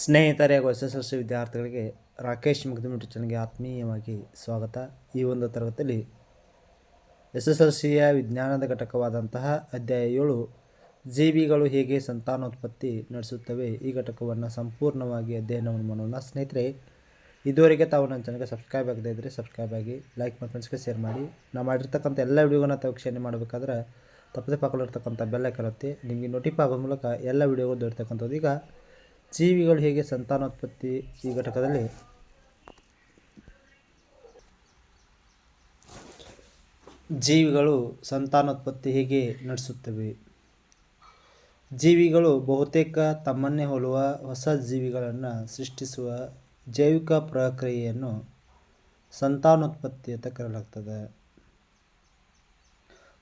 ಸ್ನೇಹಿತರೆ S S L C ವಿದ್ಯಾರ್ಥಿಗಳಿಗೆ ರಾಕೇಶ್ ಮುಗ್ದಮಿಟ್ಟು ಚಾನಲ್ಗೆ ಆತ್ಮೀಯವಾಗಿ ಸ್ವಾಗತ. ಈ ಒಂದು ತರಗತಿಯಲ್ಲಿ ಎಸ್ ಎಸ್ ಎಲ್ ಸಿಯ ವಿಜ್ಞಾನದ ಘಟಕವಾದಂತಹ ಅಧ್ಯಾಯ ಏಳು, ಜೀವಿಗಳು ಹೇಗೆ ಸಂತಾನೋತ್ಪತ್ತಿ ನಡೆಸುತ್ತವೆ? ಈ ಘಟಕವನ್ನು ಸಂಪೂರ್ಣವಾಗಿ ಅಧ್ಯಯನವನ್ನು ಮಾಡೋಣ. ಸ್ನೇಹಿತರೆ, ಇದುವರೆಗೆ ತಾವು ನನ್ನ ಚಾನಲ್ಗೆ ಸಬ್ಸ್ಕ್ರೈಬ್ ಆಗದೇ ಇದ್ದರೆ ಸಬ್ಸ್ಕ್ರೈಬ್ ಆಗಿ, ಲೈಕ್ ಮತ್ತು ಫ್ರೆಂಡ್ಸ್ಗೆ ಶೇರ್ ಮಾಡಿ. ನಾವು ಮಾಡಿರ್ತಕ್ಕಂಥ ಎಲ್ಲ ವಿಡಿಯೋಗಳನ್ನ ತಾವು ವೀಕ್ಷಣೆ ಮಾಡಬೇಕಾದ್ರೆ ತಪ್ಪದೆ ಪಕ್ಕದಲ್ಲಿರ್ತಕ್ಕಂಥ ಬೆಲ್ಲ ಕರುತ್ತೆ ನಿಮಗೆ ನೋಟಿಫೈ ಆಗೋ ಮೂಲಕ ಎಲ್ಲ ವಿಡಿಯೋಗಳು ದೊರೆತಕ್ಕಂಥದ್ದು ಈಗ ಜೀವಿಗಳು ಹೇಗೆ ಸಂತಾನೋತ್ಪತ್ತಿ ಈ ಘಟಕದಲ್ಲಿ? ಜೀವಿಗಳು ಸಂತಾನೋತ್ಪತ್ತಿ ಹೇಗೆ ನಡೆಸುತ್ತವೆ? ಜೀವಿಗಳು ಬಹುತೇಕ ತಮ್ಮನ್ನೇ ಹೋಲುವ ಹೊಸ ಜೀವಿಗಳನ್ನು ಸೃಷ್ಟಿಸುವ ಜೈವಿಕ ಪ್ರಕ್ರಿಯೆಯನ್ನು ಸಂತಾನೋತ್ಪತ್ತಿ ಅಂತ ಕರೆಯಲಾಗ್ತದೆ.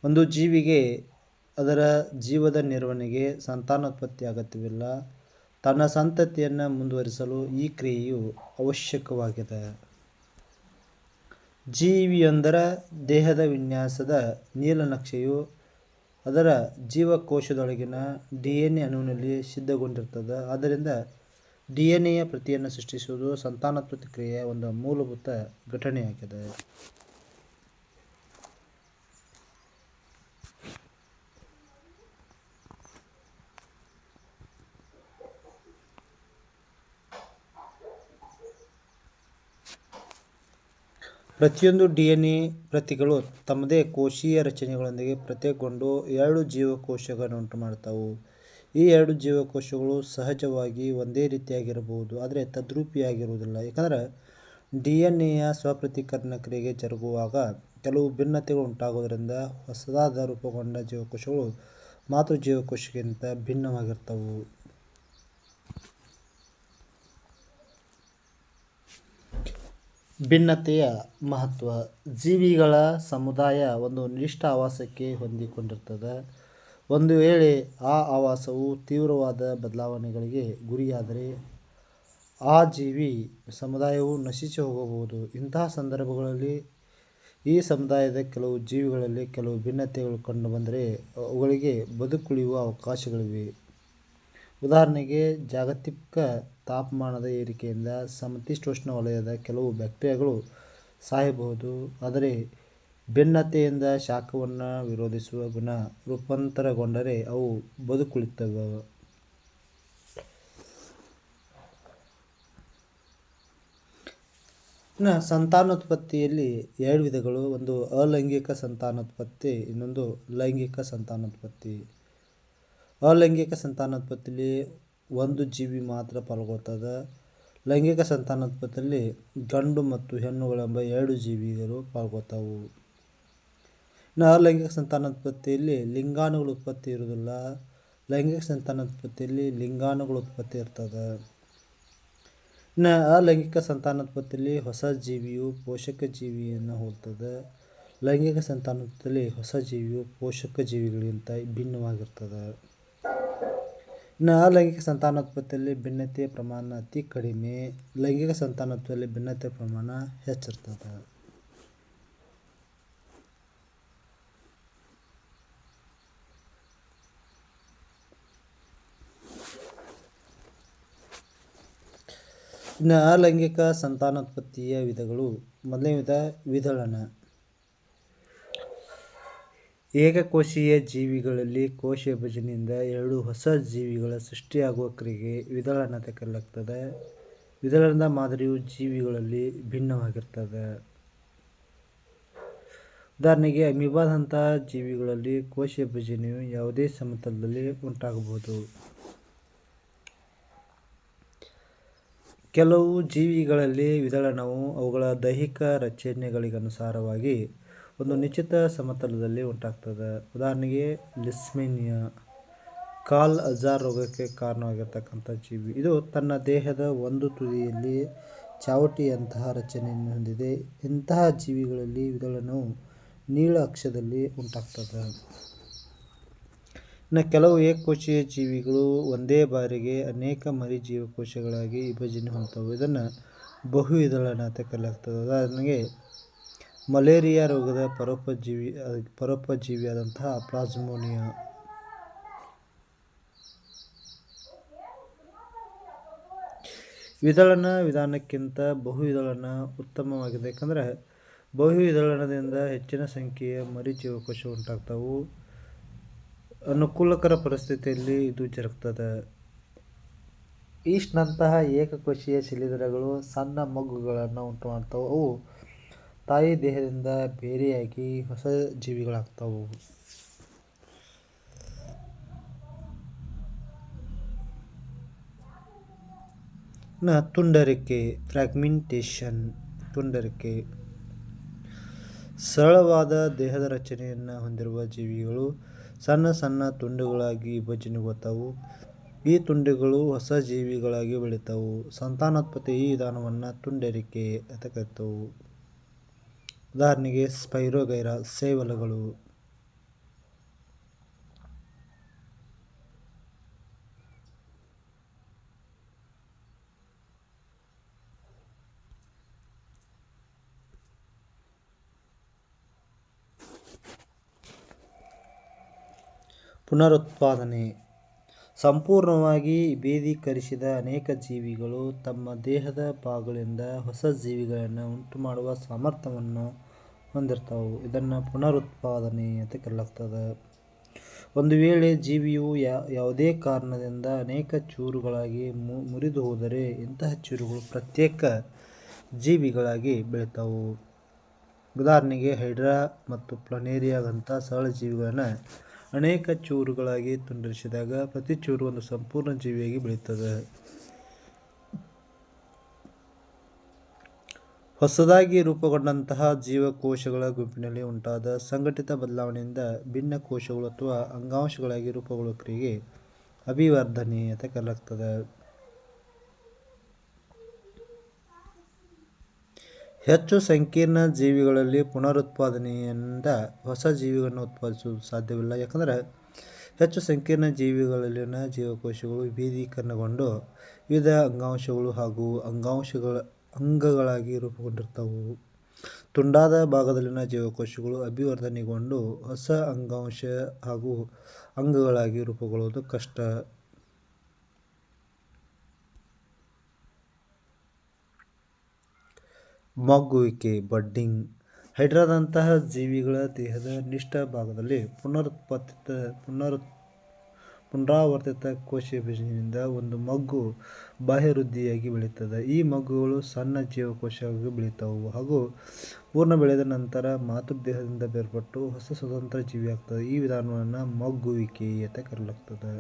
ಒಂದು ಜೀವಿಗೆ ಅದರ ಜೀವದ ನಿರ್ವಹಣೆಗೆ ಸಂತಾನೋತ್ಪತ್ತಿ ಅಗತ್ಯವಿಲ್ಲ. ತನ್ನ ಸಂತತಿಯನ್ನು ಮುಂದುವರಿಸಲು ಈ ಕ್ರಿಯೆಯು ಅವಶ್ಯಕವಾಗಿದೆ. ಜೀವಿಯೊಂದರ ದೇಹದ ವಿನ್ಯಾಸದ ನೀಲನಕ್ಷೆಯು ಅದರ ಜೀವಕೋಶದೊಳಗಿನ ಡಿ ಎನ್ ಎ ಅಣುವಿನಲ್ಲಿ ಸಿದ್ಧಗೊಂಡಿರ್ತದೆ. ಆದ್ದರಿಂದ ಡಿ ಎನ್ ಎಯ ಪ್ರತಿಯನ್ನು ಸೃಷ್ಟಿಸುವುದು ಸಂತಾನೋತ್ಪತ್ತಿ ಕ್ರಿಯೆಯ ಒಂದು ಮೂಲಭೂತ ಘಟನೆಯಾಗಿದೆ. ಪ್ರತಿಯೊಂದು ಡಿ ಎನ್ ಎ ಪ್ರತಿಗಳು ತಮ್ಮದೇ ಕೋಶೀಯ ರಚನೆಗಳೊಂದಿಗೆ ಪ್ರತ್ಯೇಕಗೊಂಡು ಎರಡು ಜೀವಕೋಶಗಳನ್ನು ಉಂಟುಮಾಡ್ತವು ಈ ಎರಡು ಜೀವಕೋಶಗಳು ಸಹಜವಾಗಿ ಒಂದೇ ರೀತಿಯಾಗಿರಬಹುದು, ಆದರೆ ತದ್ರೂಪಿಯಾಗಿರುವುದಿಲ್ಲ. ಯಾಕಂದರೆ ಡಿ ಎನ್ ಎಯ ಸ್ವಪ್ರತೀಕರಣ ಕ್ರಿಯೆಗೆ ಜರುಗುವಾಗ ಕೆಲವು ಭಿನ್ನತೆಗಳು ಉಂಟಾಗೋದ್ರಿಂದ ಹೊಸದಾದ ರೂಪುಗೊಂಡ ಜೀವಕೋಶಗಳು ಮಾತೃ ಜೀವಕೋಶಕ್ಕಿಂತ ಭಿನ್ನವಾಗಿರ್ತವು ಭಿನ್ನತೆಯ ಮಹತ್ವ ಜೀವಿಗಳ ಸಮುದಾಯ ಒಂದು ನಿರ್ದಿಷ್ಟ ಆವಾಸಕ್ಕೆ ಹೊಂದಿಕೊಂಡಿರ್ತದೆ. ಒಂದು ವೇಳೆ ಆ ಆವಾಸವು ತೀವ್ರವಾದ ಬದಲಾವಣೆಗಳಿಗೆ ಗುರಿಯಾದರೆ ಆ ಜೀವಿ ಸಮುದಾಯವು ನಶಿಸಿ ಹೋಗಬಹುದು. ಇಂತಹ ಸಂದರ್ಭಗಳಲ್ಲಿ ಈ ಸಮುದಾಯದ ಕೆಲವು ಜೀವಿಗಳಲ್ಲಿ ಕೆಲವು ಭಿನ್ನತೆಗಳು ಕಂಡುಬಂದರೆ ಅವುಗಳಿಗೆ ಬದುಕುಳಿಯುವ ಅವಕಾಶಗಳಿವೆ. ಉದಾಹರಣೆಗೆ ಜಾಗತಿಕ ತಾಪಮಾನದ ಏರಿಕೆಯಿಂದ ಸಮಶೀತೋಷ್ಣ ವಲಯದ ಕೆಲವು ಬ್ಯಾಕ್ಟೀರಿಯಾಗಳು ಸಾಯಬಹುದು, ಆದರೆ ಭಿನ್ನತೆಯಿಂದ ಶಾಖವನ್ನು ವಿರೋಧಿಸುವ ಗುಣ ರೂಪಾಂತರಗೊಂಡರೆ ಅವು ಬದುಕುಳಿತವ. ಇನ್ನು ಸಂತಾನೋತ್ಪತ್ತಿಯಲ್ಲಿ ಎರಡು ವಿಧಗಳು, ಒಂದು ಅಲೈಂಗಿಕ ಸಂತಾನೋತ್ಪತ್ತಿ, ಇನ್ನೊಂದು ಲೈಂಗಿಕ ಸಂತಾನೋತ್ಪತ್ತಿ. ಅಲೈಂಗಿಕ ಸಂತಾನೋತ್ಪತ್ತಿಲಿ ಒಂದು ಜೀವಿ ಮಾತ್ರ ಪಾಲ್ಗೊಳ್ತದೆ. ಲೈಂಗಿಕ ಸಂತಾನೋತ್ಪತ್ತಿಯಲ್ಲಿ ಗಂಡು ಮತ್ತು ಹೆಣ್ಣುಗಳೆಂಬ ಎರಡು ಜೀವಿಗಳು ಪಾಲ್ಗೊಳ್ತಾವು. ಇನ್ನು ಅಲೈಂಗಿಕ ಸಂತಾನೋತ್ಪತ್ತಿಯಲ್ಲಿ ಲಿಂಗಾಣುಗಳ ಉತ್ಪತ್ತಿ ಇರುವುದಿಲ್ಲ. ಲೈಂಗಿಕ ಸಂತಾನೋತ್ಪತ್ತಿಯಲ್ಲಿ ಲಿಂಗಾಣುಗಳ ಉತ್ಪತ್ತಿ ಇರ್ತದೆ. ಇನ್ನು ಅಲೈಂಗಿಕ ಸಂತಾನೋತ್ಪತ್ತಿಯಲ್ಲಿ ಹೊಸ ಜೀವಿಯು ಪೋಷಕ ಜೀವಿಯನ್ನು ಹೋಲ್ತದೆ. ಲೈಂಗಿಕ ಸಂತಾನೋತ್ಪತ್ತಿಯಲ್ಲಿ ಹೊಸ ಜೀವಿಯು ಪೋಷಕ ಜೀವಿಗಳಿಗಿಂತ ಭಿನ್ನವಾಗಿರ್ತದೆ. ಇನ್ನು ಅಲೈಂಗಿಕ ಸಂತಾನೋತ್ಪತ್ತಿಯಲ್ಲಿ ಭಿನ್ನತೆಯ ಪ್ರಮಾಣ ಅತಿ ಕಡಿಮೆ, ಲೈಂಗಿಕ ಸಂತಾನೋತ್ಪತ್ತಿಯಲ್ಲಿ ಭಿನ್ನತೆಯ ಪ್ರಮಾಣ ಹೆಚ್ಚಿರ್ತದೆ. ಇನ್ನು ಅಲೈಂಗಿಕ ಸಂತಾನೋತ್ಪತ್ತಿಯ ವಿಧಗಳು ಮೊದಲನೇ ವಿಧ ವಿದಳನ. ಏಕಕೋಶೀಯ ಜೀವಿಗಳಲ್ಲಿ ಕೋಶ ವಿಭಜನೆಯಿಂದ ಎರಡು ಹೊಸ ಜೀವಿಗಳ ಸೃಷ್ಟಿಯಾಗುವ ಕ್ರಿಯೆಗೆ ವಿದಳನ ಅಂತ ಕರೆಯಲಾಗ್ತದೆ ವಿದಳನದ ಮಾದರಿಯು ಜೀವಿಗಳಲ್ಲಿ ಭಿನ್ನವಾಗಿರ್ತದೆ. ಉದಾಹರಣೆಗೆ ಅಮಿಬಾದಂತಹ ಜೀವಿಗಳಲ್ಲಿ ಕೋಶ ವಿಭಜನೆಯು ಯಾವುದೇ ಸಮತಲದಲ್ಲಿ ಉಂಟಾಗಬಹುದು. ಕೆಲವು ಜೀವಿಗಳಲ್ಲಿ ವಿದಳನವು ಅವುಗಳ ದೈಹಿಕ ರಚನೆಗಳಿಗನುಸಾರವಾಗಿ ಒಂದು ನಿಶ್ಚಿತ ಸಮತಲದಲ್ಲಿ ಉಂಟಾಗ್ತದೆ. ಉದಾಹರಣೆಗೆ, ಲಿಸ್ಮೇನಿಯಾ, ಕಾಲ್ ಅಜಾರ್ ರೋಗಕ್ಕೆ ಕಾರಣವಾಗಿರ್ತಕ್ಕಂಥ ಜೀವಿ. ಇದು ತನ್ನ ದೇಹದ ಒಂದು ತುದಿಯಲ್ಲಿ ಚಾವಟಿಯಂತಹ ರಚನೆಯನ್ನು ಹೊಂದಿದೆ. ಇಂತಹ ಜೀವಿಗಳಲ್ಲಿ ವಿದಳನವು ನೀಳ ಅಕ್ಷದಲ್ಲಿ ಉಂಟಾಗ್ತದೆ. ಇನ್ನು ಕೆಲವು ಏಕಕೋಶೀಯ ಜೀವಿಗಳು ಒಂದೇ ಬಾರಿಗೆ ಅನೇಕ ಮರಿ ಜೀವಕೋಶಗಳಾಗಿ ವಿಭಜನೆ ಹೊಂದ್ತವೆ ಇದನ್ನು ಬಹುವಿದಳನ ಅಂತ ಕರೆಯಲಾಗ್ತದೆ. ಉದಾಹರಣೆಗೆ ಮಲೇರಿಯಾ ರೋಗದ ಪರೋಪಜೀವಿ, ಪರೋಪಜೀವಿಯಾದಂತಹ ಪ್ಲಾಸ್ಮೋನಿಯಾ. ವಿದಳನ ವಿಧಾನಕ್ಕಿಂತ ಬಹು ವಿದಳನ ಉತ್ತಮವಾಗಿದೆ. ಯಾಕಂದರೆ ಬಹುವಿದಳನದಿಂದ ಹೆಚ್ಚಿನ ಸಂಖ್ಯೆಯ ಮರಿ ಜೀವಕೋಶ ಉಂಟಾಗ್ತವು. ಅನುಕೂಲಕರ ಪರಿಸ್ಥಿತಿಯಲ್ಲಿ ಇದು ಜರುಗ್ತದೆ. ಈಸ್ಟ್ನಂತಹ ಏಕಕೋಶೀಯ ಶಿಲೀಂಧ್ರಗಳು ಸಣ್ಣ ಮಗ್ಗುಗಳನ್ನು ಉಂಟುಮಾಡ್ತವೆ. ಅವು ತಾಯಿ ದೇಹದಿಂದ ಬೇರೆಯಾಗಿ ಹೊಸ ಜೀವಿಗಳಾಗ್ತಾವು. ತುಂಡರಿಕೆ ಫ್ರ್ಯಾಗ್ಮೆಂಟೇಷನ್ ತುಂಡರಿಕೆ. ಸರಳವಾದ ದೇಹದ ರಚನೆಯನ್ನು ಹೊಂದಿರುವ ಜೀವಿಗಳು ಸಣ್ಣ ಸಣ್ಣ ತುಂಡುಗಳಾಗಿ ವಿಭಜನೆಗೊಳ್ತಾವು ಈ ತುಂಡುಗಳು ಹೊಸ ಜೀವಿಗಳಾಗಿ ಬೆಳಿತಾವು ಸಂತಾನೋತ್ಪತ್ತಿ ಈ ವಿಧಾನವನ್ನು ತುಂಡರಿಕೆ ಅಂತ ಕರಿತಾವು. ಉದಾಹರಣೆಗೆ ಸ್ಪೈರೋಗೈರ ಸೇವಲುಗಳು. ಪುನರುತ್ಪಾದನೆ. ಸಂಪೂರ್ಣವಾಗಿ ಭೇದೀಕರಿಸಿದ ಅನೇಕ ಜೀವಿಗಳು ತಮ್ಮ ದೇಹದ ಭಾಗಗಳಿಂದ ಹೊಸ ಜೀವಿಗಳನ್ನು ಉಂಟುಮಾಡುವ ಸಾಮರ್ಥ್ಯವನ್ನು ಹೊಂದಿರ್ತವೆ. ಇದನ್ನು ಪುನರುತ್ಪಾದನೆ ಅಂತ ಕರೆಯಲಾಗ್ತದೆ ಒಂದು ವೇಳೆ ಜೀವಿಯು ಯಾವುದೇ ಕಾರಣದಿಂದ ಅನೇಕ ಚೂರುಗಳಾಗಿ ಮುರಿದು ಹೋದರೆ ಇಂತಹ ಚೂರುಗಳು ಪ್ರತ್ಯೇಕ ಜೀವಿಗಳಾಗಿ ಬೆಳಿತಾವು. ಉದಾಹರಣೆಗೆ ಹೈಡ್ರಾ ಮತ್ತು ಪ್ಲನೇರಿಯಾದಂಥ ಸರಳ ಜೀವಿಗಳನ್ನು ಅನೇಕ ಚೂರುಗಳಾಗಿ ತುಂಡರಿಸಿದಾಗ ಪ್ರತಿ ಚೂರು ಒಂದು ಸಂಪೂರ್ಣ ಜೀವಿಯಾಗಿ ಬೆಳೆಯುತ್ತದೆ ಹೊಸದಾಗಿ ರೂಪುಗೊಂಡಂತಹ ಜೀವಕೋಶಗಳ ಗುಂಪಿನಲ್ಲಿ ಉಂಟಾದ ಸಂಘಟಿತ ಬದಲಾವಣೆಯಿಂದ ಭಿನ್ನ ಕೋಶಗಳು ಅಥವಾ ಅಂಗಾಂಶಗಳಾಗಿ ರೂಪುಗೊಳ್ಳುವ ಕ್ರಿಯೆಗೆ ಅಭಿವರ್ಧನೆ ಅಂತ ಕರೆಯಲಾಗ್ತದೆ ಹೆಚ್ಚು ಸಂಕೀರ್ಣ ಜೀವಿಗಳಲ್ಲಿ ಪುನರುತ್ಪಾದನೆಯಿಂದ ಹೊಸ ಜೀವಿಗಳನ್ನು ಉತ್ಪಾದಿಸುವುದು ಸಾಧ್ಯವಿಲ್ಲ. ಯಾಕಂದರೆ ಹೆಚ್ಚು ಸಂಕೀರ್ಣ ಜೀವಿಗಳಲ್ಲಿನ ಜೀವಕೋಶಗಳು ವಿಭೇದೀಕರಣಗೊಂಡು ವಿವಿಧ ಅಂಗಾಂಶಗಳು ಹಾಗೂ ಅಂಗಾಂಶಗಳ ಅಂಗಗಳಾಗಿ ರೂಪುಗೊಂಡಿರ್ತವು. ತುಂಡಾದ ಭಾಗದಲ್ಲಿನ ಜೀವಕೋಶಗಳು ಅಭಿವರ್ಧನೆಗೊಂಡು ಹೊಸ ಅಂಗಾಂಶ ಹಾಗೂ ಅಂಗಗಳಾಗಿ ರೂಪುಗೊಳ್ಳೋದು ಕಷ್ಟ. ಮಗ್ಗುವಿಕೆ, ಬಡ್ಡಿಂಗ್, ಹೈಡ್ರಾದಂತಹ ಜೀವಿಗಳ ದೇಹದ ನಿಷ್ಠ ಭಾಗದಲ್ಲಿ ಪುನರುತ್ಪಾದಿತ ಪುನರು ಪುನರಾವರ್ತಿತ ಕೋಶ ವಿಭಜನೆಯಿಂದ ಒಂದು ಮಗ್ಗು ಬಾಹ್ಯವೃದ್ಧಿಯಾಗಿ ಬೆಳೆಯುತ್ತದೆ ಈ ಮಗ್ಗುಗಳು ಸಣ್ಣ ಜೀವಕೋಶವಾಗಿ ಬೆಳೆಯುತ್ತವೆ ಹಾಗೂ ಪೂರ್ಣ ಬೆಳೆದ ನಂತರ ಮಾತೃದೇಹದಿಂದ ಬೇರ್ಪಟ್ಟು ಹೊಸ ಸ್ವತಂತ್ರ ಜೀವಿಯಾಗ್ತದೆ. ಈ ವಿಧಾನವನ್ನು ಮಗ್ಗುವಿಕೆ ಅಂತ ಕರೆಯಲಾಗ್ತದೆ.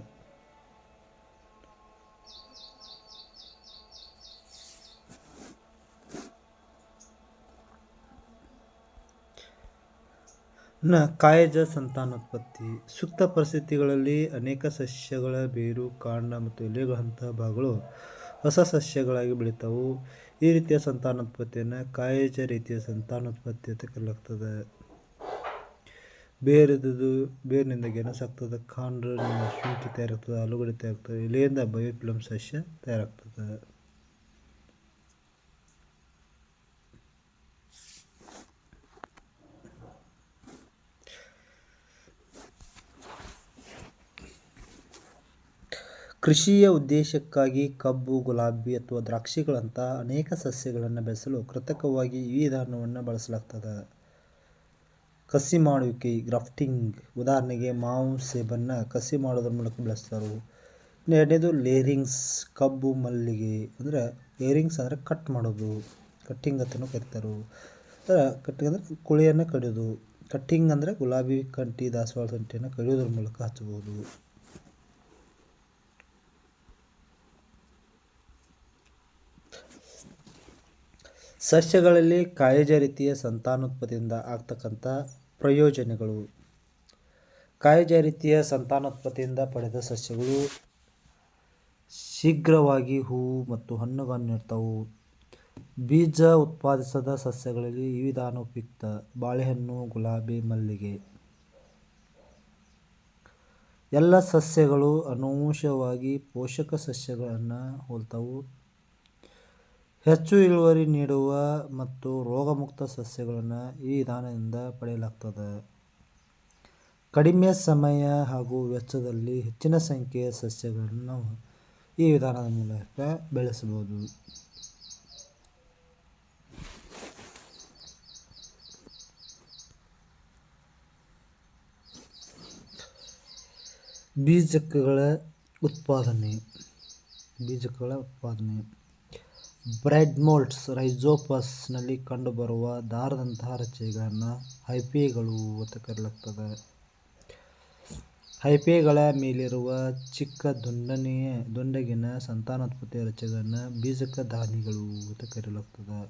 ನ ಕಾಯಜ ಸಂತಾನೋತ್ಪತ್ತಿ. ಸೂಕ್ತ ಪರಿಸ್ಥಿತಿಗಳಲ್ಲಿ ಅನೇಕ ಸಸ್ಯಗಳ ಬೇರು, ಕಾಂಡ ಮತ್ತು ಎಲೆಗಳಂತಹ ಭಾಗಗಳು ಹೊಸ ಸಸ್ಯಗಳಾಗಿ ಬೆಳಿತಾವು. ಈ ರೀತಿಯ ಸಂತಾನೋತ್ಪತ್ತಿಯನ್ನು ಕಾಯಜ ರೀತಿಯ ಸಂತಾನೋತ್ಪತ್ತಿ ಅಂತ ಕರೆಯಲಾಗ್ತದೆ. ಬೇರೆದು ಬೇರಿನಿಂದ ಗೆಣಸಾಗ್ತದೆ ಕಾಂಡ ಶುಂಠಿ ತಯಾರಾಗ್ತದೆ, ಆಲೂಗಡ್ಡೆ ತಯಾರಾಗ್ತದೆ, ಎಲೆಯಿಂದ ಬಯೋಫಿಲಮ್ ಸಸ್ಯ ತಯಾರಾಗ್ತದೆ. ಕೃಷಿಯ ಉದ್ದೇಶಕ್ಕಾಗಿ ಕಬ್ಬು, ಗುಲಾಬಿ ಅಥವಾ ದ್ರಾಕ್ಷಿಗಳಂತಹ ಅನೇಕ ಸಸ್ಯಗಳನ್ನು ಬೆಳೆಸಲು ಕೃತಕವಾಗಿ ಈ ವಿಧಾನವನ್ನು ಬಳಸಲಾಗ್ತದೆ. ಕಸಿ ಮಾಡುವಿಕೆ, ಗ್ರಾಫ್ಟಿಂಗ್, ಉದಾಹರಣೆಗೆ ಮಾವು ಸೇಬನ್ನು ಕಸಿ ಮಾಡೋದ್ರ ಮೂಲಕ ಬೆಳೆಸ್ತಾರೆ. ಎರಡನೇದು ಲೇರಿಂಗ್ಸ್ ಕಬ್ಬು ಮಲ್ಲಿಗೆ ಅಂದರೆ ಲೇರಿಂಗ್ಸ್ ಅಂದರೆ ಕಟ್ ಮಾಡೋದು, ಕಟ್ಟಿಂಗ್ ಅಂತಲೂ ಕರಿತಾರೆ. ಕಟ್ಟಿಂಗ್ ಅಂದರೆ ಕುಳಿಯನ್ನು ಕಡಿಯೋದು, ಕಟ್ಟಿಂಗ್ ಅಂದರೆ ಗುಲಾಬಿ ಕಂಟಿ, ದಾಸವಾಳ ಸಂಟಿಯನ್ನು ಕಡಿಯೋದ್ರ ಮೂಲಕ ಹಚ್ಚಬಹುದು ಸಸ್ಯಗಳಲ್ಲಿ ಕಾಯಜ ರೀತಿಯ ಸಂತಾನೋತ್ಪತ್ತಿಯಿಂದ ಆಗ್ತಕ್ಕಂಥ ಪ್ರಯೋಜನಗಳು. ಕಾಯಜ ರೀತಿಯ ಸಂತಾನೋತ್ಪತ್ತಿಯಿಂದ ಪಡೆದ ಸಸ್ಯಗಳು ಶೀಘ್ರವಾಗಿ ಹೂವು ಮತ್ತು ಹಣ್ಣುಗಳನ್ನು ನೀಡ್ತವು. ಬೀಜ ಉತ್ಪಾದಿಸದ ಸಸ್ಯಗಳಲ್ಲಿ ಈ ವಿಧಾನ ಉಪಯುಕ್ತ ಬಾಳೆಹಣ್ಣು, ಗುಲಾಬಿ, ಮಲ್ಲಿಗೆ. ಎಲ್ಲ ಸಸ್ಯಗಳು ಅನುವಂಶವಾಗಿ ಪೋಷಕ ಸಸ್ಯಗಳನ್ನು ಹೋಲ್ತವು. ಹೆಚ್ಚು ಇಳುವರಿ ನೀಡುವ ಮತ್ತು ರೋಗಮುಕ್ತ ಸಸ್ಯಗಳನ್ನು ಈ ವಿಧಾನದಿಂದ ಪಡೆಯಲಾಗ್ತದ. ಕಡಿಮೆ ಸಮಯ ಹಾಗೂ ವೆಚ್ಚದಲ್ಲಿ ಹೆಚ್ಚಿನ ಸಂಖ್ಯೆಯ ಸಸ್ಯಗಳನ್ನು ಈ ವಿಧಾನದ ಮೂಲಕ ಬೆಳೆಸಬಹುದು. ಬೀಜಕಗಳ ಉತ್ಪಾದನೆ. ಬೀಜಕಗಳ ಉತ್ಪಾದನೆ. ಬ್ರೆಡ್ ಮೋಲ್ಡ್ಸ್ ರೈಜೋಪಸ್ನಲ್ಲಿ ಕಂಡುಬರುವ ದಾರದಂತಹ ರಚನೆಗಳನ್ನು ಹೈಫೇಗಳು ಅಂತ ಕರೆಯಲಾಗ್ತದೆ ಹೈಫೆಗಳ ಮೇಲಿರುವ ಚಿಕ್ಕ ದುಂಡನೆಯ ದುಂಡಗಿನ ಸಂತಾನೋತ್ಪತ್ತಿಯ ರಚನೆಗಳನ್ನು ಬೀಜಕ ದಾನಿಗಳು ಅಂತ ಕರೆಯಲಾಗ್ತದೆ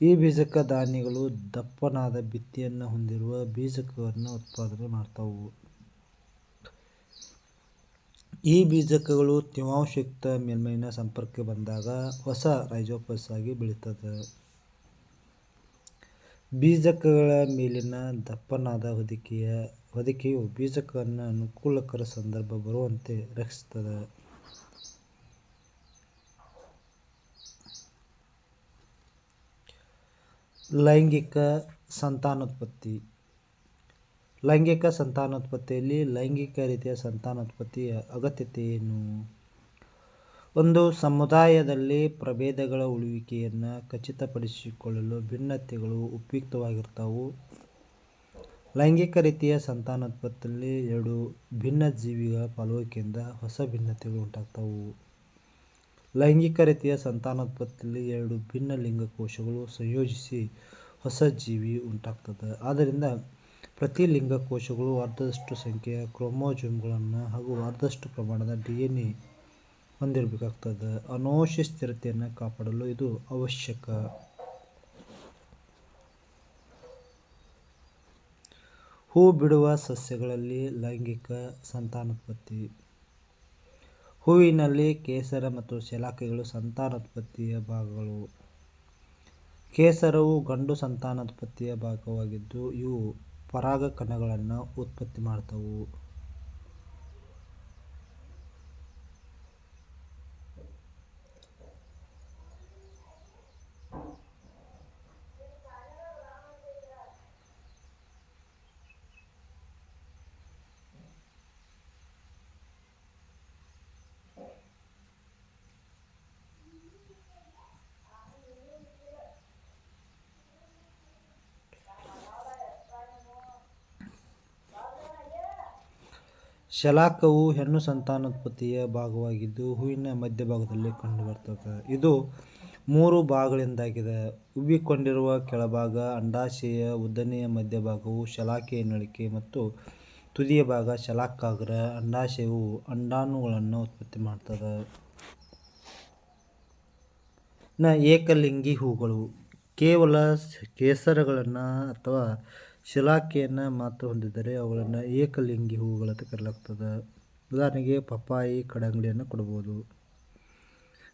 ಈ ಬೀಜಕ ದಾನಿಗಳು ದಪ್ಪನಾದ ಭಿತ್ತಿಯನ್ನು ಹೊಂದಿರುವ ಬೀಜಕವನ್ನು ಉತ್ಪಾದನೆ ಮಾಡ್ತಾವು. ಈ ಬೀಜಕಗಳು ತೇವಾಂಶಯುಕ್ತ ಮೇಲ್ಮೈನ ಸಂಪರ್ಕಕ್ಕೆ ಬಂದಾಗ ಹೊಸ ರೈಜೋಪಸ್ ಆಗಿ ಬೆಳೀತದೆ. ಬೀಜಕಗಳ ಮೇಲಿನ ದಪ್ಪನಾದ ಹೊದಿಕೆಯ, ಹೊದಿಕೆಯು ಬೀಜಕವನ್ನು ಅನುಕೂಲಕರ ಸಂದರ್ಭ ಬರುವಂತೆ ರಕ್ಷಿಸ್ತದೆ. ಲೈಂಗಿಕ ಸಂತಾನೋತ್ಪತ್ತಿ. ಲೈಂಗಿಕ ಸಂತಾನೋತ್ಪತ್ತಿಯಲ್ಲಿ ಲೈಂಗಿಕ ರೀತಿಯ ಸಂತಾನೋತ್ಪತ್ತಿಯ ಅಗತ್ಯತೆ ಏನು? ಒಂದು ಸಮುದಾಯದಲ್ಲಿ ಪ್ರಭೇದಗಳ ಉಳುವಿಕೆಯನ್ನು ಖಚಿತಪಡಿಸಿಕೊಳ್ಳಲು ಭಿನ್ನತೆಗಳು ಉಪಯುಕ್ತವಾಗಿರ್ತಾವು. ಲೈಂಗಿಕ ರೀತಿಯ ಸಂತಾನೋತ್ಪತ್ತಿಯಲ್ಲಿ ಎರಡು ಭಿನ್ನ ಜೀವಿಗಳ ಪಾಲುವಿಕೆಯಿಂದ ಹೊಸ ಭಿನ್ನತೆಗಳು ಉಂಟಾಗ್ತವು. ಲೈಂಗಿಕ ರೀತಿಯ ಸಂತಾನೋತ್ಪತ್ತಿಯಲ್ಲಿ ಎರಡು ಭಿನ್ನ ಲಿಂಗಕೋಶಗಳು ಸಂಯೋಜಿಸಿ ಹೊಸ ಜೀವಿ ಉಂಟಾಗ್ತದೆ. ಆದ್ದರಿಂದ ಪ್ರತಿ ಲಿಂಗಕೋಶಗಳು ಅರ್ಧದಷ್ಟು ಸಂಖ್ಯೆಯ ಕ್ರೋಮೋಜೋಮ್ಗಳನ್ನು ಹಾಗೂ ಅರ್ಧದಷ್ಟು ಪ್ರಮಾಣದ ಡಿ ಎನ್ ಎ ಹೊಂದಿರಬೇಕಾಗ್ತದೆ. ಅನೋಶ ಸ್ಥಿರತೆಯನ್ನು ಕಾಪಾಡಲು ಇದು ಅವಶ್ಯಕ. ಹೂ ಬಿಡುವ ಸಸ್ಯಗಳಲ್ಲಿ ಲೈಂಗಿಕ ಸಂತಾನೋತ್ಪತ್ತಿ. ಹೂವಿನಲ್ಲಿ ಕೇಸರ ಮತ್ತು ಶಲಾಕೆಗಳು ಸಂತಾನೋತ್ಪತ್ತಿಯ ಭಾಗಗಳು. ಕೇಸರವು ಗಂಡು ಸಂತಾನೋತ್ಪತ್ತಿಯ ಭಾಗವಾಗಿದ್ದು ಇವು ಪರಾಗಕಣಗಳನ್ನು ಉತ್ಪತ್ತಿ ಮಾಡ್ತವು. ಶಲಾಕವು ಹೆಣ್ಣು ಸಂತಾನೋತ್ಪತ್ತಿಯ ಭಾಗವಾಗಿದ್ದು ಹೂವಿನ ಮಧ್ಯಭಾಗದಲ್ಲಿ ಕಂಡುಬರ್ತದೆ. ಇದು ಮೂರು ಭಾಗಗಳಿಂದಾಗಿದೆ. ಉಬ್ಬಿಕೊಂಡಿರುವ ಕೆಳಭಾಗ, ಅಂಡಾಶಯ, ಉದ್ದನೆಯ ಮಧ್ಯಭಾಗವು ಶಲಾಕೆಯ ನಳಿಕೆ ಮತ್ತು ತುದಿಯ ಭಾಗ ಶಲಾಕಾಗ್ರ ಅಂಡಾಶಯವು ಅಂಡಾಣುಗಳನ್ನು ಉತ್ಪತ್ತಿ ಮಾಡ್ತದೆ. ನ ಏಕಲಿಂಗಿ ಹೂಗಳು. ಕೇವಲ ಕೇಸರಗಳನ್ನು ಅಥವಾ ಶಲಾಕೆಯನ್ನು ಮಾತ್ರ ಹೊಂದಿದ್ದರೆ ಅವುಗಳನ್ನು ಏಕಲಿಂಗಿ ಹೂವುಗಳಂತ ಕರೆಯಲಾಗ್ತದೆ ಉದಾಹರಣೆಗೆ ಪಪ್ಪಾಯಿ, ಕಡಂಗಡಿಯನ್ನು ಕೊಡ್ಬೋದು.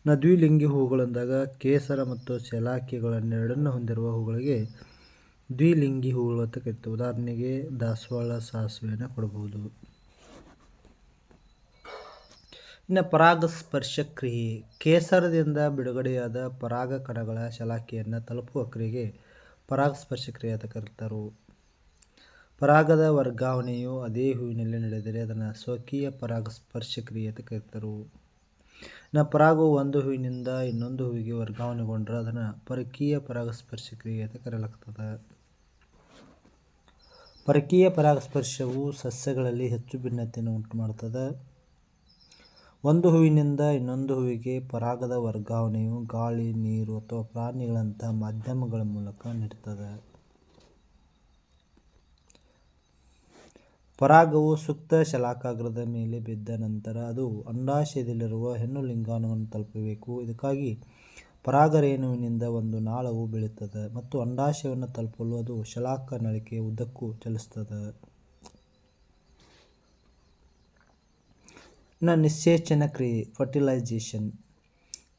ನ ದ್ವಿಲಿಂಗಿ ಹೂವುಗಳಂದಾಗ ಕೇಸರ ಮತ್ತು ಶಲಾಕೆಗಳನ್ನೆರಡನ್ನು ಹೊಂದಿರುವ ಹೂಗಳಿಗೆ ದ್ವಿಲಿಂಗಿ ಹೂಗಳು ಅಂತ ಕರಿತೇವೆ. ಉದಾಹರಣೆಗೆ ದಾಸವಾಳ, ಸಾಸಿವೆಯನ್ನು ಕೊಡಬಹುದು ಇನ್ನು ಪರಾಗಸ್ಪರ್ಶ ಕ್ರಿಯೆ. ಕೇಸರದಿಂದ ಬಿಡುಗಡೆಯಾದ ಪರಾಗ ಕಣಗಳ ಶಲಾಕೆಯನ್ನು ತಲುಪುವ ಕ್ರಿಯೆಗೆ ಪರಾಗಸ್ಪರ್ಶ ಕ್ರಿಯೆ ಅಂತ ಕರೀತಾರೆ. ಪರಾಗದ ವರ್ಗಾವಣೆಯು ಅದೇ ಹೂವಿನಲ್ಲಿ ನಡೆದರೆ ಅದನ್ನು ಸ್ವಕೀಯ ಪರಾಗಸ್ಪರ್ಶ ಕ್ರಿಯೆ ಅಂತ ಕರೀತಾರೆ ನಾ ಪರಾಗವು ಒಂದು ಹೂವಿನಿಂದ ಇನ್ನೊಂದು ಹೂವಿಗೆ ವರ್ಗಾವಣೆಗೊಂಡ್ರೆ ಅದನ್ನು ಪರಕೀಯ ಪರಾಗಸ್ಪರ್ಶ ಕ್ರಿಯೆ ಅಂತ ಕರೆಯಲಾಗ್ತದೆ. ಪರಕೀಯ ಪರಾಗಸ್ಪರ್ಶವು ಸಸ್ಯಗಳಲ್ಲಿ ಹೆಚ್ಚು ಭಿನ್ನತೆಯನ್ನು ಉಂಟು ಮಾಡ್ತದೆ ಒಂದು ಹೂವಿನಿಂದ ಇನ್ನೊಂದು ಹೂವಿಗೆ ಪರಾಗದ ವರ್ಗಾವಣೆಯು ಗಾಳಿ, ನೀರು ಅಥವಾ ಪ್ರಾಣಿಗಳಂಥ ಮಾಧ್ಯಮಗಳ ಮೂಲಕ ನಡೀತದೆ. ಪರಾಗವು ಸೂಕ್ತ ಶಲಾಕಾಗ್ರದ ಮೇಲೆ ಬಿದ್ದ ನಂತರ ಅದು ಅಂಡಾಶಯದಲ್ಲಿರುವ ಹೆಣ್ಣು ಲಿಂಗಾಣುವನ್ನು ತಲುಪಬೇಕು. ಇದಕ್ಕಾಗಿ ಪರಾಗರೇಣುವಿನಿಂದ ಒಂದು ನಾಳವು ಬೆಳೀತದೆ ಮತ್ತು ಅಂಡಾಶಯವನ್ನು ತಲುಪಲು ಅದು ಶಲಾಕ ನಳಿಕೆಯ ಉದ್ದಕ್ಕೂ ಚಲಿಸುತ್ತದೆ ಇನ್ನು ನಿಶ್ಚೇಚನ ಕ್ರಿಯೆ ಫರ್ಟಿಲೈಸೇಷನ್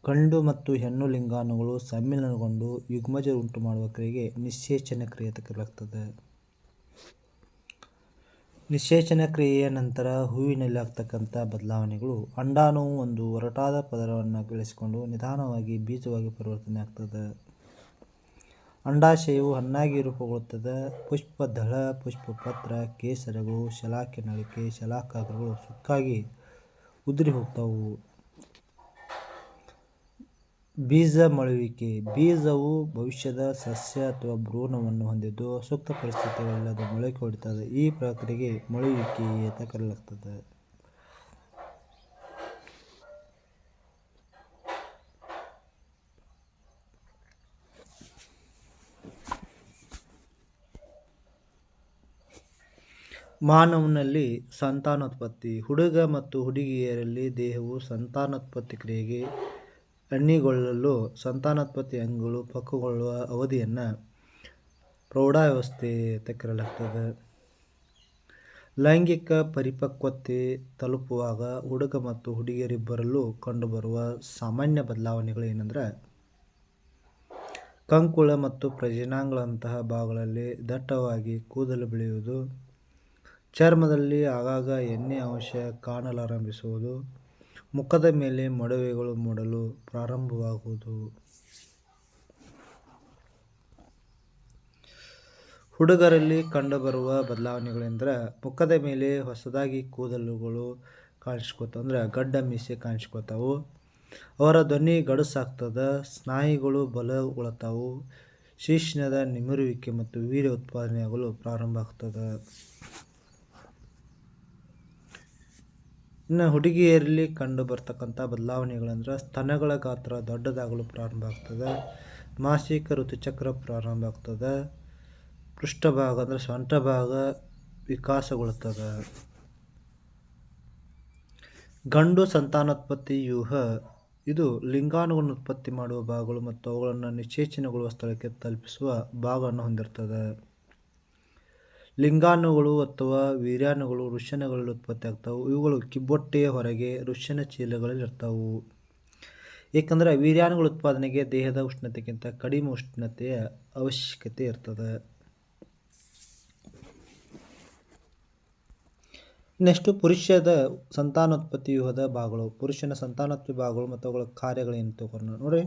ಗಂಡು ಮತ್ತು ಹೆಣ್ಣು ಲಿಂಗಾಣುಗಳು ಸಮ್ಮಿಲನಗೊಂಡು ಯುಗ್ಮಜ ಉಂಟು ಮಾಡುವ ಕ್ರಿಯೆಗೆ ನಿಶ್ಚೇಚನ ಕ್ರಿಯೆ ಅಂತ ನಿಷೇಚನ ಕ್ರಿಯೆಯ ನಂತರ ಹೂವಿನಲ್ಲಿ ಆಗ್ತಕ್ಕಂಥ ಬದಲಾವಣೆಗಳು ಅಂಡಾಣುವು ಒಂದು ಒರಟಾದ ಪದರವನ್ನು ಬೆಳೆಸಿಕೊಂಡು ನಿಧಾನವಾಗಿ ಬೀಜವಾಗಿ ಪರಿವರ್ತನೆ ಆಗ್ತದೆ. ಅಂಡಾಶಯವು ಹಣ್ಣಾಗಿ ರೂಪುಗೊಳ್ಳುತ್ತದೆ. ಪುಷ್ಪ ದಳ ಪುಷ್ಪ ಪತ್ರ ಕೇಸರಗಳು ಶಲಾಕೆ ನಳಿಕೆ ಶಲಾಕಾಗ್ರಗಳು ಸುಕ್ಕಾಗಿ ಉದುರಿ ಹೋಗ್ತವು. ಬೀಜ ಮೊಳೆಯುವಿಕೆ ಬೀಜವು ಭವಿಷ್ಯದ ಸಸ್ಯ ಅಥವಾ ಭ್ರೂಣವನ್ನು ಹೊಂದಿದ್ದು ಸೂಕ್ತ ಪರಿಸ್ಥಿತಿಗಳಲ್ಲಿ ಅದು ಮೊಳಕೆ ಹೊಡಿತದೆ ಈ ಪ್ರಕ್ರಿಯೆಗೆ ಮೊಳೆಯುವಿಕೆ ಅಂತ ಕರೆಯಲಾಗ್ತದೆ ಮಾನವನಲ್ಲಿ ಸಂತಾನೋತ್ಪತ್ತಿ. ಹುಡುಗ ಮತ್ತು ಹುಡುಗಿಯರಲ್ಲಿ ದೇಹವು ಸಂತಾನೋತ್ಪತ್ತಿ ಕ್ರಿಯೆಗೆ ಅಣಿಗೊಳ್ಳಲು ಸಂತಾನೋತ್ಪತ್ತಿ ಅಂಗಗಳು ಪಕ್ವಗೊಳ್ಳುವ ಅವಧಿಯನ್ನು ಪ್ರೌಢಾವಸ್ಥೆ ವ್ಯವಸ್ಥೆ ಕರೆಯಲಾಗ್ತದೆ ಲೈಂಗಿಕ ಪರಿಪಕ್ವತೆ ತಲುಪುವಾಗ ಹುಡುಗ ಮತ್ತು ಹುಡುಗಿಯರಿಬ್ಬರಲ್ಲೂ ಕಂಡುಬರುವ ಸಾಮಾನ್ಯ ಬದಲಾವಣೆಗಳು ಏನಂದ್ರೆ, ಕಂಕುಳ ಮತ್ತು ಪ್ರಜನಾಂಗಗಳಂತಹ ಭಾಗಗಳಲ್ಲಿ ದಟ್ಟವಾಗಿ ಕೂದಲು ಬೆಳೆಯುವುದು, ಚರ್ಮದಲ್ಲಿ ಆಗಾಗ ಎಣ್ಣೆ ಅಂಶ ಕಾಣಲಾರಂಭಿಸುವುದು ಮುಖದ ಮೇಲೆ ಮೊಡವೆಗಳು ಮೂಡಲು ಪ್ರಾರಂಭವಾಗುವುದು. ಹುಡುಗರಲ್ಲಿ ಕಂಡುಬರುವ ಬದಲಾವಣೆಗಳೆಂದರೆ ಮುಖದ ಮೇಲೆ ಹೊಸದಾಗಿ ಕೂದಲುಗಳು ಕಾಣಿಸ್ಕೊತಾವ, ಅಂದರೆ ಗಡ್ಡ ಮೀಸೆ ಕಾಣಿಸ್ಕೊತಾವು. ಅವರ ಧ್ವನಿ ಗಡುಸಾಗ್ತದ, ಸ್ನಾಯುಗಳು ಬಲಗೊಳ್ತಾವು ಶೀರ್ಷದ ನಿಮಿರುವಿಕೆ ಮತ್ತು ವೀರ್ಯ ಉತ್ಪಾದನೆಯಾಗಲು ಪ್ರಾರಂಭ ಆಗ್ತದೆ ಇನ್ನು ಹುಡುಗಿಯರಲ್ಲಿ ಕಂಡು ಬರ್ತಕ್ಕಂಥ ಬದಲಾವಣೆಗಳಂದ್ರೆ ಸ್ತನಗಳ ಗಾತ್ರ ದೊಡ್ಡದಾಗಲು ಪ್ರಾರಂಭ ಆಗ್ತದೆ. ಮಾಸಿಕ ಋತುಚಕ್ರ ಪ್ರಾರಂಭ ಆಗ್ತದೆ. ಪೃಷ್ಠಭಾಗ ಅಂದರೆ ಸೊಂಟ ಭಾಗ ವಿಕಾಸಗೊಳ್ಳುತ್ತದೆ ಗಂಡು ಸಂತಾನೋತ್ಪತ್ತಿ ವ್ಯೂಹ. ಇದು ಲಿಂಗಾಣುಗಳನ್ನು ಉತ್ಪತ್ತಿ ಮಾಡುವ ಭಾಗಗಳು ಮತ್ತು ಅವುಗಳನ್ನು ನಿಷೇಚನಗೊಳ್ಳುವ ಸ್ಥಳಕ್ಕೆ ತಲುಪಿಸುವ ಭಾಗವನ್ನು ಹೊಂದಿರ್ತದೆ. ಲಿಂಗಾಣುಗಳು ಅಥವಾ ವೀರ್ಯಾಣುಗಳು ವೃಷಣಗಳಲ್ಲಿ ಉತ್ಪತ್ತಿ ಆಗ್ತಾವೆ. ಇವುಗಳು ಕಿಬ್ಬೊಟ್ಟೆಯ ಹೊರಗೆ ವೃಷಣ ಚೀಲಗಳಲ್ಲಿ ಇರ್ತಾವು. ಏಕೆಂದರೆ ವೀರ್ಯಾಣುಗಳ ಉತ್ಪಾದನೆಗೆ ದೇಹದ ಉಷ್ಣತೆಗಿಂತ ಕಡಿಮೆ ಉಷ್ಣತೆಯ ಅವಶ್ಯಕತೆ ಇರ್ತದೆ. ನೆಕ್ಸ್ಟು ಪುರುಷದ ಸಂತಾನೋತ್ಪತ್ತಿ ವ್ಯೂಹದ ಭಾಗಗಳು. ಪುರುಷನ ಸಂತಾನೋತ್ಪತ್ತಿ ಭಾಗಗಳು ಮತ್ತು ಅವುಗಳ ಕಾರ್ಯಗಳೇನು ತಗೊಂಡು ನೋಡ್ರಿ.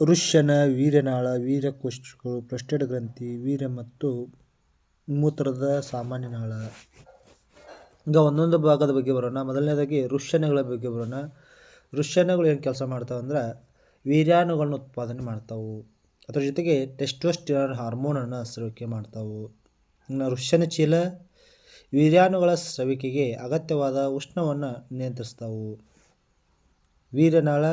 ವೃಷಣ ವೀರ್ಯನಾಳ ವೀರ್ಯಕೋಶಗಳು ಪ್ರಸ್ಟೇಟ್ ಗ್ರಂಥಿ ವೀರ್ಯ ಮತ್ತು ಮೂತ್ರದ ಸಾಮಾನ್ಯ ನಾಳ. ಈಗ ಒಂದೊಂದು ಭಾಗದ ಬಗ್ಗೆ ಬರೋಣ. ಮೊದಲನೇದಾಗಿ ಋಷ್ಯನಗಳ ಬಗ್ಗೆ ಬರೋಣ. ಋಷ್ಯನಗಳು ಏನು ಕೆಲಸ ಮಾಡ್ತಾವೆ ಅಂದ್ರೆ ವೀರ್ಯಾಣುಗಳನ್ನ ಉತ್ಪಾದನೆ ಮಾಡ್ತಾವು. ಅದ್ರ ಜೊತೆಗೆ ಟೆಸ್ಟೋಸ್ಟಿರಾನ್ ಹಾರ್ಮೋನನ್ನು ಸ್ರವಿಕೆ ಮಾಡ್ತಾವು. ಇನ್ನು ಋಷ್ಯನ ಚೀಲ ವೀರ್ಯಾಣುಗಳ ಸ್ರವಿಕೆಗೆ ಅಗತ್ಯವಾದ ಉಷ್ಣವನ್ನು ನಿಯಂತ್ರಿಸ್ತಾವು. ವೀರ್ಯನಾಳ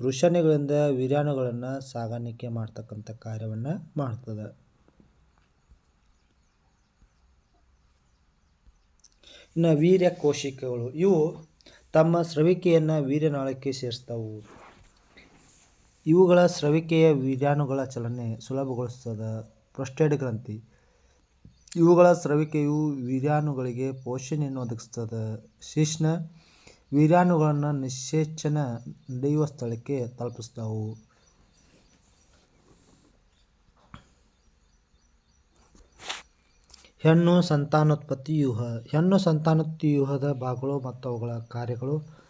ವೃಷಣಗಳಿಂದ ವೀರ್ಯಾಣುಗಳನ್ನು ಸಾಗಾಣಿಕೆ ಮಾಡ್ತಕ್ಕಂಥ ಕಾರ್ಯವನ್ನು ಮಾಡ್ತದೆ. ಇನ್ನು ವೀರ್ಯ ಕೋಶಿಕೆಗಳು, ಇವು ತಮ್ಮ ಸ್ರವಿಕೆಯನ್ನು ವೀರ್ಯನಾಳಕ್ಕೆ ಸೇರಿಸ್ತಾವು. ಇವುಗಳ ಸ್ರವಿಕೆಯ ವೀರ್ಯಾಣುಗಳ ಚಲನೆ ಸುಲಭಗೊಳಿಸ್ತದ. ಪ್ರೊಸ್ಟೇಟ್ ಗ್ರಂಥಿ, ಇವುಗಳ ಸ್ರವಿಕೆಯು ವೀರ್ಯಾಣುಗಳಿಗೆ ಪೋಷಣೆಯನ್ನು ಒದಗಿಸ್ತದೆ. ಶಿಶ್ನ ವೀರ್ಯಾಣುಗಳನ್ನು ನಿಶೇಚನ ನಡೆಯುವ ಸ್ಥಳಕ್ಕೆ ತಲುಪಿಸ್ತಾವು. ಹೆಣ್ಣು ಸಂತಾನೋತ್ಪತ್ತಿ ವ್ಯೂಹ ಹೆಣ್ಣು ಸಂತಾನೋತ್ಪತ್ತಿ ವ್ಯೂಹದ ಭಾಗಗಳು ಮತ್ತು ಅವುಗಳ ಕಾರ್ಯಗಳು.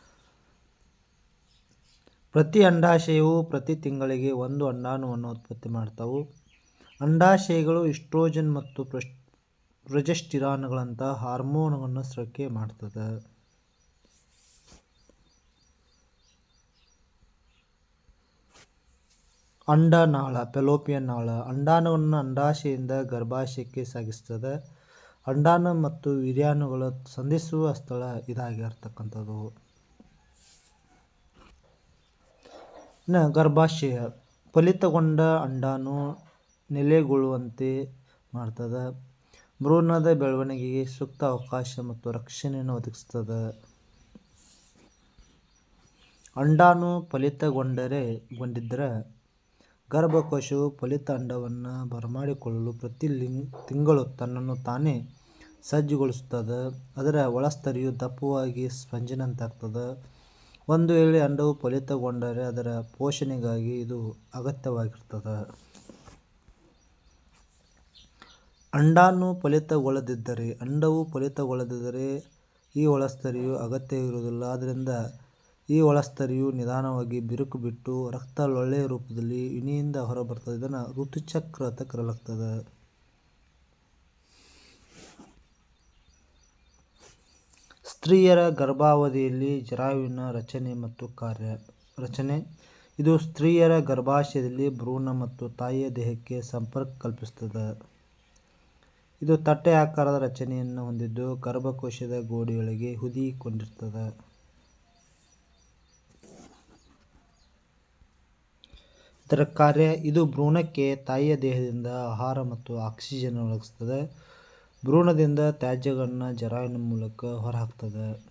ಪ್ರತಿ ಅಂಡಾಶಯವು ಪ್ರತಿ ತಿಂಗಳಿಗೆ ಒಂದು ಅಂಡಾಣುವನ್ನು ಉತ್ಪತ್ತಿ ಮಾಡ್ತಾವು. ಅಂಡಾಶಯಗಳು ಇಸ್ಟ್ರೋಜನ್ ಮತ್ತು ಪ್ರಜೆಸ್ಟಿರಾನ್ಗಳಂತಹ ಹಾರ್ಮೋನ್ಗಳನ್ನು ಸ್ರಕ್ಕೆ ಮಾಡ್ತದೆ. ಅಂಡನಾಳ, ಪೆಲೋಪಿಯನ್ ನಾಳ. ಅಂಡಾಣುವನ್ನು ಅಂಡಾಶಯದಿಂದ ಗರ್ಭಾಶಯಕ್ಕೆ ಸಾಗಿಸ್ತದೆ. ಅಂಡಾಣು ಮತ್ತು ವೀರ್ಯಾಣುಗಳು ಸಂಧಿಸುವ ಸ್ಥಳ ಇದಾಗಿರ್ತಕ್ಕಂಥದ್ದು. ಇನ್ನು ಗರ್ಭಾಶಯ. ಫಲಿತಗೊಂಡ ಅಂಡಾಣು ನೆಲೆಗೊಳ್ಳುವಂತೆ ಮಾಡ್ತದೆ. ಭ್ರೂಣದ ಬೆಳವಣಿಗೆಗೆ ಸೂಕ್ತ ಅವಕಾಶ ಮತ್ತು ರಕ್ಷಣೆಯನ್ನು ಒದಗಿಸ್ತದೆ. ಅಂಡಾಣು ಫಲಿತಗೊಂಡರೆ ಗೊಂಡಿದ್ದರೆ ಗರ್ಭಕೋಶವು ಫಲಿತ ಅಂಡವನ್ನು ಬರಮಾಡಿಕೊಳ್ಳಲು ಪ್ರತಿ ಲಿಂಗ್, ತಿಂಗಳು ತನ್ನನ್ನು ತಾನೇ ಸಜ್ಜುಗೊಳಿಸುತ್ತದೆ. ಅದರ ಒಳಸ್ತರಿಯು ದಪ್ಪವಾಗಿ ಸ್ಪಂಜಿನಂತಾಗ್ತದ. ಒಂದು ವೇಳೆ ಅಂಡವು ಫಲಿತಗೊಂಡರೆ ಅದರ ಪೋಷಣೆಗಾಗಿ ಇದು ಅಗತ್ಯವಾಗಿರ್ತದ. ಅಂಡಾನು ಫಲಿತಗೊಳ್ಳದಿದ್ದರೆ, ಅಂಡವು ಫಲಿತಗೊಳ್ಳದಿದ್ದರೆ ಈ ಒಳಸ್ತರಿಯು ಅಗತ್ಯವಿರುವುದಿಲ್ಲ. ಆದ್ದರಿಂದ ಈ ಒಳಸ್ತರಿಯು ನಿಧಾನವಾಗಿ ಬಿರುಕು ಬಿಟ್ಟು ರಕ್ತ ಲೊಳ್ಳೆ ರೂಪದಲ್ಲಿ ಯುನಿಯಿಂದ ಹೊರಬರ್ತದೆ. ಇದನ್ನು ಋತುಚಕ್ರ ಅಂತ ಕರೆಯಲಾಗ್ತದ. ಸ್ತ್ರೀಯರ ಗರ್ಭಾವಧಿಯಲ್ಲಿ ಜರಾಯುವಿನ ರಚನೆ ಮತ್ತು ಕಾರ್ಯ ರಚನೆ. ಇದು ಸ್ತ್ರೀಯರ ಗರ್ಭಾಶಯದಲ್ಲಿ ಭ್ರೂಣ ಮತ್ತು ತಾಯಿಯ ದೇಹಕ್ಕೆ ಸಂಪರ್ಕ ಕಲ್ಪಿಸುತ್ತದೆ. ಇದು ತಟ್ಟೆ ಆಕಾರದ ರಚನೆಯನ್ನು ಹೊಂದಿದ್ದು ಗರ್ಭಕೋಶದ ಗೋಡೆಯೊಳಗೆ ಹುದುಗಿಕೊಂಡಿರುತ್ತದೆ ಇದರ ಕಾರ್ಯ ಇದು ಭ್ರೂಣಕ್ಕೆ ತಾಯಿಯ ದೇಹದಿಂದ ಆಹಾರ ಮತ್ತು ಆಕ್ಸಿಜನ್ ಒದಗಿಸುತ್ತದೆ ಭ್ರೂಣದಿಂದ ತ್ಯಾಜ್ಯಗಳನ್ನು ಜರಾಯಿನ ಮೂಲಕ ಹೊರಹಾಕ್ತದೆ.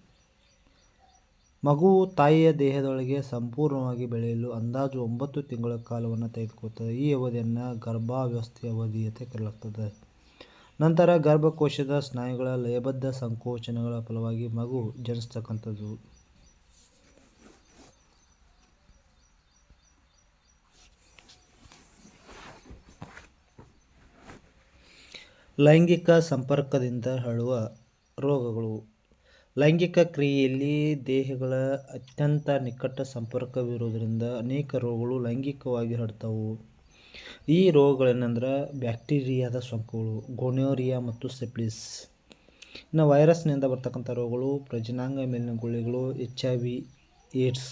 ಮಗು ತಾಯಿಯ ದೇಹದೊಳಗೆ ಸಂಪೂರ್ಣವಾಗಿ ಬೆಳೆಯಲು ಅಂದಾಜು ಒಂಬತ್ತು ತಿಂಗಳ ಕಾಲವನ್ನು ತೆಗೆದುಕೊಳ್ಳುತ್ತದೆ. ಈ ಅವಧಿಯನ್ನು ಗರ್ಭಾವಸ್ಥೆಯ ಅವಧಿ ಅಂತ ಕರೆಯಲಾಗ್ತದೆ. ನಂತರ ಗರ್ಭಕೋಶದ ಸ್ನಾಯುಗಳ ಲಯಬದ್ಧ ಸಂಕೋಚನಗಳ ಫಲವಾಗಿ ಮಗು ಜನಿಸ್ತಕ್ಕಂಥದ್ದು. ಲೈಂಗಿಕ ಸಂಪರ್ಕದಿಂದ ಹರಡುವ ರೋಗಗಳು. ಲೈಂಗಿಕ ಕ್ರಿಯೆಯಲ್ಲಿ ದೇಹಗಳ ಅತ್ಯಂತ ನಿಕಟ ಸಂಪರ್ಕವಿರುವುದರಿಂದ ಅನೇಕ ರೋಗಗಳು ಲೈಂಗಿಕವಾಗಿ ಹರಡ್ತಾವು. ಈ ರೋಗಗಳೇನೆಂದ್ರೆ ಬ್ಯಾಕ್ಟೀರಿಯಾದ ಸೋಂಕುಗಳು, ಗೊನೋರಿಯಾ ಮತ್ತು ಸೆಪ್ಲಿಸ್ ಇನ್ನು ವೈರಸ್ನಿಂದ ಬರ್ತಕ್ಕಂಥ ರೋಗಗಳು, ಪ್ರಜನಾಂಗ ಮೇಲಿನ ಗುಳಿಗಳು ಎಚ್ ಐ ವಿ, ಏಡ್ಸ್.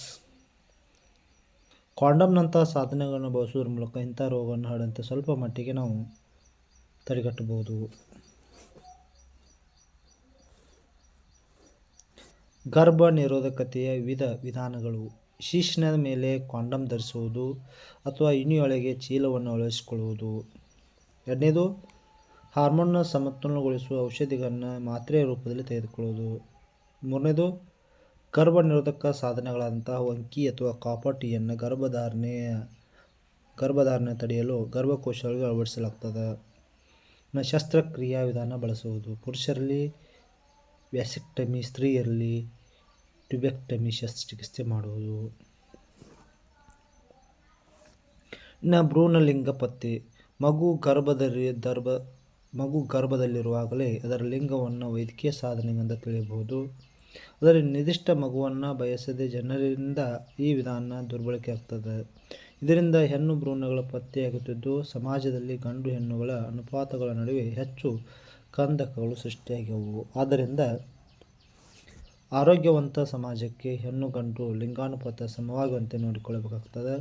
ಕಾಂಡಮ್ನಂಥ ಸಾಧನಗಳನ್ನು ಬಳಸುವುದರ ಮೂಲಕ ಇಂಥ ರೋಗವನ್ನು ಹರಡಂತೆ ಸ್ವಲ್ಪ ಮಟ್ಟಿಗೆ ನಾವು ತಡೆಗಟ್ಟಬಹುದು. ಗರ್ಭ ನಿರೋಧಕತೆಯ ವಿಧ ವಿಧಾನಗಳು. ಶಿಶ್ನದ ಮೇಲೆ ಕಾಂಡಮ್ ಧರಿಸುವುದು ಅಥವಾ ಇನಿಯೊಳಗೆ ಚೀಲವನ್ನು ಅಳವಡಿಸಿಕೊಳ್ಳುವುದು. ಎರಡನೇದು ಹಾರ್ಮೋನ್ನ ಸಮತೋಲನಗೊಳಿಸುವ ಔಷಧಿಗಳನ್ನು ಮಾತ್ರೆಯ ರೂಪದಲ್ಲಿ ತೆಗೆದುಕೊಳ್ಳುವುದು. ಮೂರನೇದು, ಗರ್ಭ ನಿರೋಧಕ ಸಾಧನಗಳಾದಂತಹ ವಂಕಿ ಅಥವಾ ಕಾಪರ್ ಟೀಯನ್ನು ಗರ್ಭಧಾರಣೆಯ ಗರ್ಭಧಾರಣೆ ತಡೆಯಲು ಗರ್ಭಕೋಶಗಳಿಗೆ ಅಳವಡಿಸಲಾಗ್ತದೆ. ಶಸ್ತ್ರಕ್ರಿಯಾ ವಿಧಾನ ಬಳಸುವುದು. ಪುರುಷರಲ್ಲಿ ವ್ಯಾಸೆಕ್ಟಮಿ ಸ್ತ್ರೀಯರಲ್ಲಿ ಟ್ಯುಬೆಕ್ಟಮಿ ಶಸ್ತ್ರಚಿಕಿತ್ಸೆ ಮಾಡುವುದು. ನ ಭ್ರೂಣಲಿಂಗ ಪತ್ತೆ. ಮಗು ಗರ್ಭದಲ್ಲಿ, ದರ್ಭ, ಮಗು ಗರ್ಭದಲ್ಲಿರುವಾಗಲೇ ಅದರ ಲಿಂಗವನ್ನು ವೈದ್ಯಕೀಯ ಸಾಧನೆಯಿಂದ ತಿಳಿಯಬಹುದು. ಅದರ ನಿರ್ದಿಷ್ಟ ಮಗುವನ್ನು ಬಯಸದೆ ಜನರಿಂದ ಈ ವಿಧಾನ ದುರ್ಬಳಕೆ ಆಗ್ತದೆ ಇದರಿಂದ ಹೆಣ್ಣು ಭ್ರೂಣಗಳ ಪತ್ತೆಯಾಗುತ್ತಿದ್ದು, ಸಮಾಜದಲ್ಲಿ ಗಂಡು ಹೆಣ್ಣುಗಳ ಅನುಪಾತಗಳ ನಡುವೆ ಹೆಚ್ಚು ಕಂದಕಗಳು ಸೃಷ್ಟಿಯಾಗ್ಯವು ಆದ್ದರಿಂದ ಆರೋಗ್ಯವಂತ ಸಮಾಜಕ್ಕೆ ಹೆಣ್ಣು ಗಂಡು ಲಿಂಗಾನುಪಾತ ಸಮವಾಗುವಂತೆ ನೋಡಿಕೊಳ್ಳಬೇಕಾಗ್ತದೆ.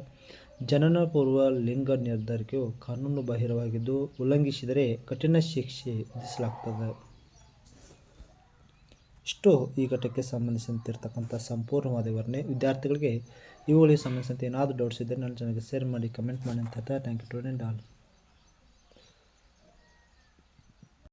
ಜನನ ಪೂರ್ವ ಲಿಂಗ ನಿರ್ಧಾರಕ್ಕೆ ಕಾನೂನು ಬಾಹಿರವಾಗಿದ್ದು, ಉಲ್ಲಂಘಿಸಿದರೆ ಕಠಿಣ ಶಿಕ್ಷೆ ವಿಧಿಸಲಾಗ್ತದೆ. ಇಷ್ಟು ಈ ಘಟಕ್ಕೆ ಸಂಬಂಧಿಸಿದಂತಿರ್ತಕ್ಕಂಥ ಸಂಪೂರ್ಣವಾದ ವಿವರಣೆ. ವಿದ್ಯಾರ್ಥಿಗಳಿಗೆ ಇವುಗಳಿಗೆ ಸಂಬಂಧಿಸಿದಂತೆ ಏನಾದರೂ ಡೌಟ್ಸ್ ಇದ್ದರೆ ನನ್ನ ಚಾನಲ್ಗೆ ಶೇರ್ ಮಾಡಿ ಕಮೆಂಟ್ ಮಾಡಿ ಅಂತ ಥ್ಯಾಂಕ್ ಯು ಟು ಆಲ್